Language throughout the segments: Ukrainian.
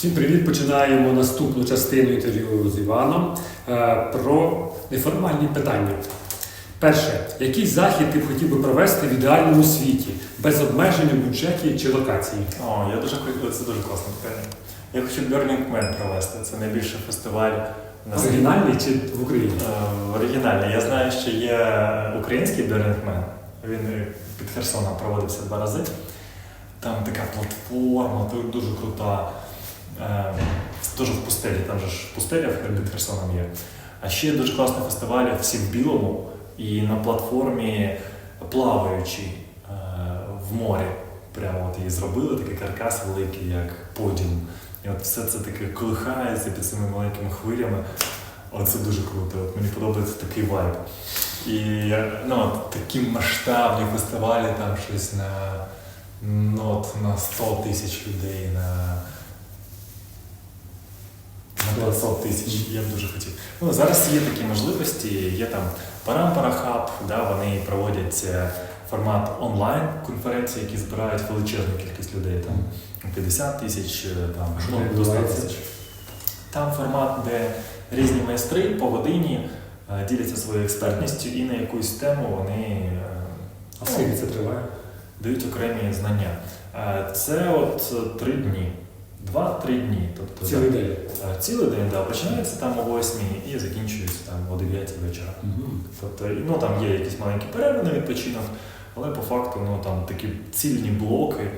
Всім привіт! Починаємо наступну частину інтерв'ю з Іваном е, про неформальні питання. Перше, який захід ти б хотів би провести в ідеальному світі, без обмежень у бюджеті чи локації? О, я дуже хотів, це дуже класне питання. Я хочу Burning Man провести. Це найбільший фестиваль на світі. Оригінальний чи в Україні? Е, Оригінальний. Я знаю, що є український Burning Man. Він під Херсоном проводився два рази. Там така платформа, ду- дуже крута. Е, Дуже в пустелі, там же ж пустеля під Херсоном є. А ще дуже класний фестиваль всі в білому і на платформі плаваючи е, в морі. Прямо от її зробили, такий каркас великий, як подіум. І от все це таке колихається під цими маленькими хвилями. Оце дуже круто. От мені подобається такий вайб. І ну, от такі масштабні фестивалі, там щось на, ну, от, на 100 тисяч людей, на 500 тисяч. Я б дуже хотів. Ну, зараз є такі можливості, є там Парампара Хаб, да, вони проводять е, формат онлайн-конференції, які збирають величезну кількість людей, там 50 тисяч, е, там, ну, до 100 тисяч. Там формат, де різні майстри по годині е, діляться своєю експертністю і на якусь тему вони А скільки це триває? дають окремі знання. Це от три дні. Два-три дні. Тобто, Цілий день. е, цілий день да, починається там о 8 і закінчується там о 9 вечора. Мгм. Тобто, ну там є якісь маленькі перерви на відпочинок, але по факту ну, там такі цільні блоки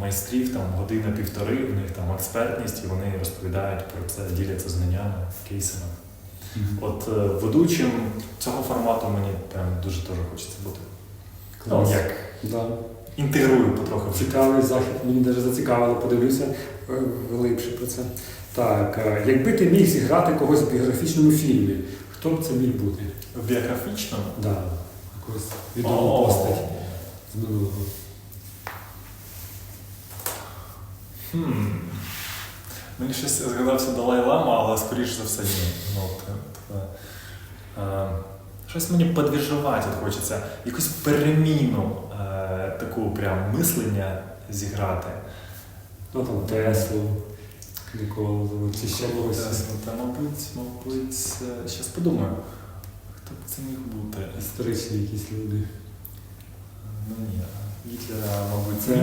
майстрів, там година-півтори, в них там експертність, і вони розповідають про це, діляться знаннями, кейсами. Мгм. От е, ведучим цього формату мені прям дуже теж хочеться бути. Клас. Ну, як Да. Інтегрую потроху. Цікавий захід, мені навіть зацікавило, подивлюся е, глибше про це. Так, е, якби ти міг зіграти когось в біографічному фільмі, хто б це міг бути? Біографічно. Да, якусь відому постать з минулого. Хм. Мені щось згадався Далай Лама, але скоріш за все ні. Ну, е, щось мені подвіжувати хочеться, якусь переміну таку прям мислення зіграти. Ну там Теслу, Ніколу, чи ще когось. Теслу, Та, мабуть, мабуть, зараз подумаю. Хто б це міг бути? Історичні якісь люди. Ну ні, Гітлера, мабуть, Це.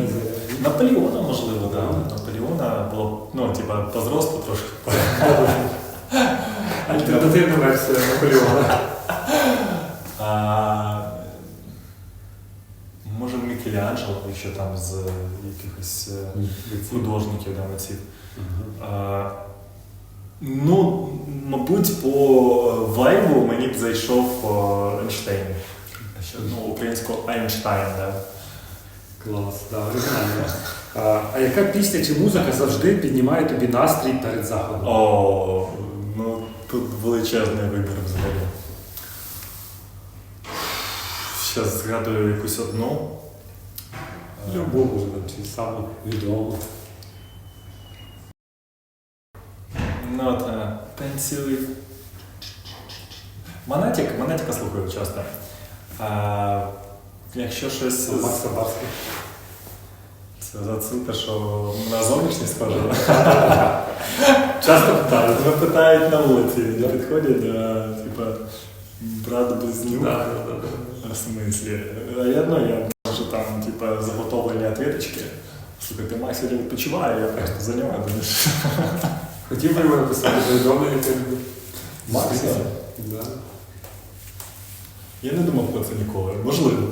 Наполеона, можливо, так. Да. Наполеона було, ну, типа, по зросту трошки. альтернативна версія Наполеона. Мікеланджело, якщо там з якихось е, художників да, митців. А, ну, мабуть, по вайбу мені б зайшов е, Ейнштейн. Ну, українського Айнштайн, да. Клас, да, оригінально. А, а яка пісня чи музика завжди піднімає тобі настрій перед заходом? О, ну тут величезний вибір взагалі. Зараз згадую якусь одну. Там, чи саме відомо. Ну, от, е, танцюй. Монетик, монетика слухаю часто. А, якщо щось з- Макса Барський. це зацуте, що на зовнішність схоже. Часто питають. Тебе питають на вулиці, не підходять, да, типа брат близнюк. Да, да, да, да. В смысле? А я, ну, я може там, типа, заготовлені ответочки. Слухай, ти Макс сьогодні відпочиває, я просто за нього думаєш. Хотів би його написати повідомлення. Макса? Да. Я не думав про це ніколи. Можливо.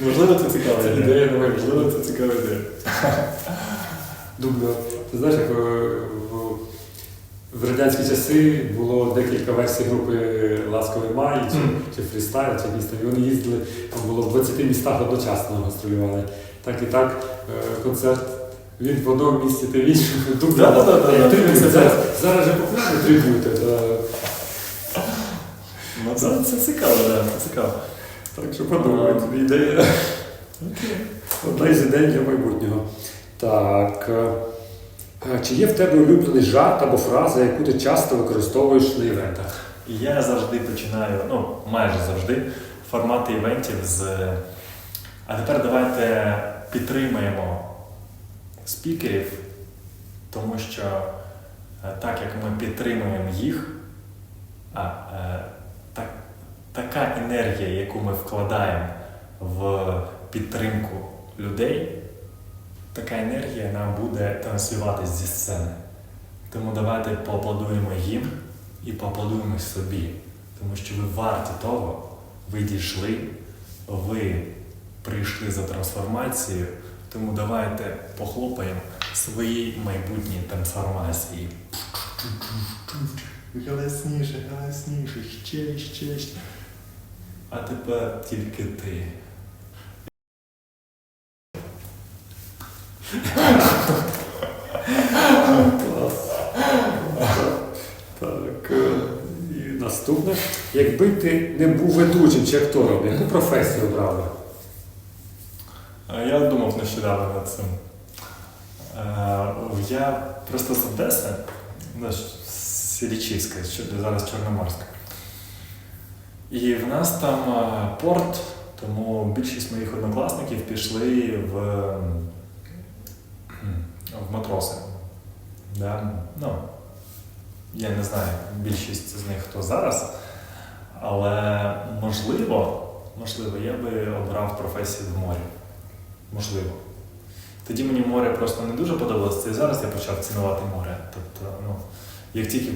Можливо, це цікава Це ідея. ідея. Можливо, це цікава ідея. Ти знаєш, як е, в, в радянські часи було декілька версій групи Ласковий май чи, чи фрістайл, чи якісь там. І вони їздили, там було в 20 містах одночасно гастролювали. Так і так, е, концерт. Він в одному місці, ти в іншому. Як триб'ют. Зараз, зараз же популярні триб'юти. да. Ну, це, цікаво, да, це цікаво. Так що подумайте, ідея. Одна із ідей для майбутнього. Так. Е, Чи є в тебе улюблений жарт або фраза, яку ти часто використовуєш на івентах? Я завжди починаю, ну, майже завжди, формати івентів з. А тепер давайте підтримаємо спікерів, тому що е, так як ми підтримуємо їх, а, е, так, така енергія, яку ми вкладаємо в підтримку людей, така енергія нам буде транслюватись зі сцени. Тому давайте поаплодуємо їм і поаплодуємо собі, тому що ви варті того, ви дійшли, ви прийшли за трансформацією, тому давайте похлопаємо своїй майбутній трансформації. Голосніше, голосніше, ще, ще, ще. А тепер тільки ти. Клас. Так. е, І наступне. Якби ти не був ведучим чи актором, яку професію обрав би? Я думав нещодавно над цим. Е, Я просто з Одеси, що зараз Чорноморська. І в нас там е, порт, тому більшість моїх однокласників пішли в, в матроси. Да? Ну, я не знаю більшість з них хто зараз, але можливо, можливо, я би обрав професію в морі. Можливо. Тоді мені море просто не дуже подобалося, і зараз я почав цінувати море. Тобто, ну, як тільки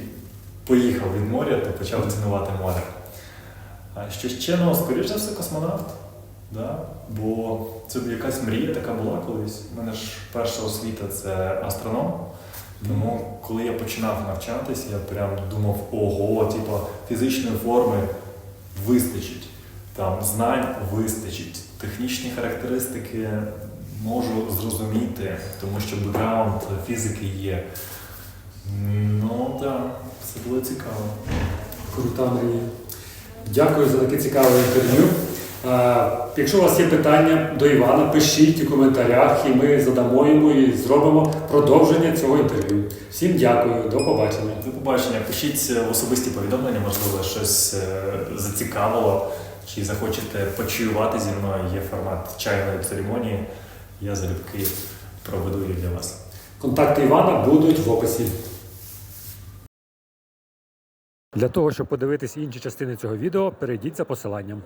поїхав від моря, то почав цінувати море. А що ще, ну, скоріш за все, космонавт. Да? Бо це якась мрія така була колись. У мене ж перша освіта це астроном. Тому, коли я починав навчатись, я прям думав, ого, типу, фізичної форми вистачить, там знань вистачить, технічні характеристики можу зрозуміти, тому що бекграунд фізики є. Ну так, це було цікаво. Крута мрія. Дякую за таке цікаве інтерв'ю. Е, Якщо у вас є питання до Івана, пишіть у коментарях, і ми задамо йому і зробимо продовження цього інтерв'ю. Всім дякую, до побачення. До побачення. Пишіть в особисті повідомлення, можливо, щось е, зацікавило, чи захочете почуювати зі мною. Є формат чайної церемонії. Я залюбки проведу її для вас. Контакти Івана будуть в описі. Для того, щоб подивитись інші частини цього відео, перейдіть за посиланням.